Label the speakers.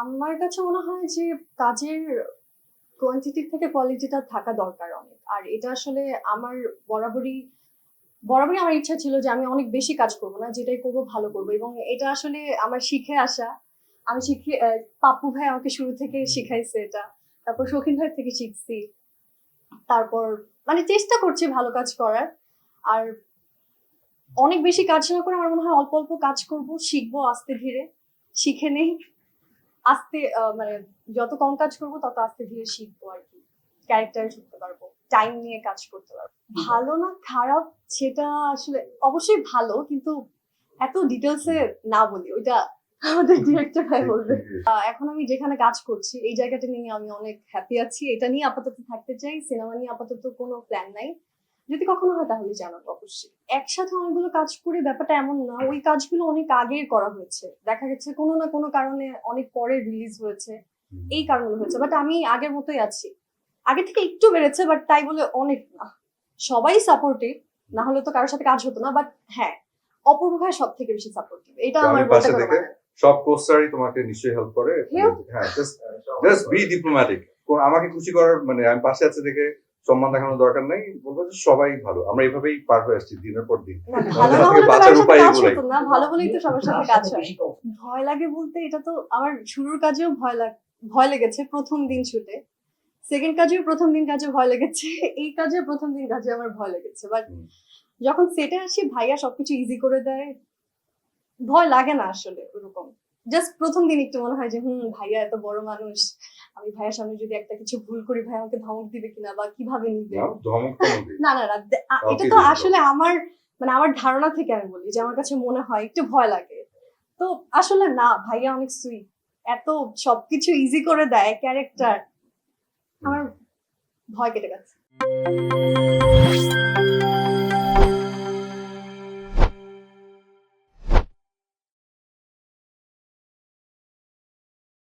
Speaker 1: আমার কাছে মনে হয় যে কাজের কোয়ান্টিটি থেকে কোয়ালিটিটা থাকা দরকার অনেক। আর এটা আসলে আমার বরাবরই বরাবরই আমার ইচ্ছা ছিল যে আমি অনেক বেশি কাজ করব না, যেটাই করব ভালো করব। এবং এটা আসলে আমার শিখে আসা। আমি শিখে পাপ্পু ভাই আমাকে শুরু থেকে শিখাইছে এটা। তারপর শৌখিন ভাই থেকে শিখছি। তারপর মানে চেষ্টা করছি ভালো কাজ করার। আর অনেক বেশি কাজ না করে আমার মনে হয় অল্প অল্প কাজ করব, শিখব আস্তে ধীরে। শিখে নেই। আস্তে মানে যত কম কাজ করব তত আস্তে ধীরে শিখব আর কি। ক্যারেক্টারে ঢুকতে পারব টাইম নিয়ে কাজ করতে পারব। ভালো না খারাপ সেটা আসলে অবশ্যই ভালো কিন্তু এত ডিটেলসে না বলি ওইটা আমাদের ডিরেক্টর ভাই বলবে। এখন আমি যেখানে কাজ করছি এই জায়গাটা নিয়ে আমি অনেক হ্যাপি আছি। এটা নিয়ে আপাতত থাকতে চাই সিনেমা নিয়ে আপাতত কোনো প্ল্যান নাই। যদি কখনো হয় তাহলে জানাব অবশ্যই। একসাথে অনেকগুলো কাজ করে ব্যাপারটা এমন না ওই কাজগুলো অনেক আগের করা হয়েছে। দেখা গেছে কোনো না কোনো কারণে অনেক পরে রিলিজ হয়েছে এই কারণগুলো হয়েছে। বাট আমি আগের মতোই আছি। আগে থেকে একটু বেড়েছে বাট তাই বলে অনেক না। সবাই সাপোর্টিভ না হলে তো কারোর সাথে কাজ হতো না বাট হ্যাঁ অপূর্ব ভাই সব থেকে বেশি সাপোর্টিভ এটা
Speaker 2: আমি
Speaker 1: আমার
Speaker 2: পাশে থেকে সব কোস্টারই তোমাকে নিশ্চয়ই হেল্প করে। হ্যাঁ জাস্ট জাস্ট বি ডিপ্লোম্যাটিক আমাকে খুশি করার মানে আমি পাশে আছে দেখে সম্মান দেখানোর দরকার নাই বলব যে সবাই ভালো। আমরা এইভাবেই পার হয়ে আসছি দিনের পর দিন। বাঁচার উপায়
Speaker 1: কাজ
Speaker 2: এগুলাই।
Speaker 1: না ভালো বলেই তো সবার সাথে কাজ হয়। ভয় লাগে বলতে এটা তো আমার শুরুর কাজেও ভয় লাগ ভয় লেগেছে প্রথম দিন শুটে সেকেন্ড কাজেও প্রথম দিন কাজে ভয় লেগেছে এই কাজে প্রথম দিন কাজে আমার ভয় লেগেছে। বাট যখন সেটে আসি ভাইয়া সবকিছু ইজি করে দেয়। ভয় লাগে না আসলে ওরকম। জাস্ট প্রথম দিন একটু মনে হয় যে হুম ভাইয়া এত বড় মানুষ। আমি ভাইয়ার সামনে যদি একটা কিছু ভুল করি ভাই আমাকে ধমক দিবে কিনা বা কীভাবে নিবে?
Speaker 2: না।
Speaker 1: না না এটা তো আসলে আমার মানে আমার ধারণা থেকে আমি বলি যে আমার কাছে মনে হয় একটু ভয় লাগে। তো আসলে না ভাইয়া অনেক সুইট এত সবকিছু ইজি করে দেয় ক্যারেক্টার আমার ভয় কেটে গেছে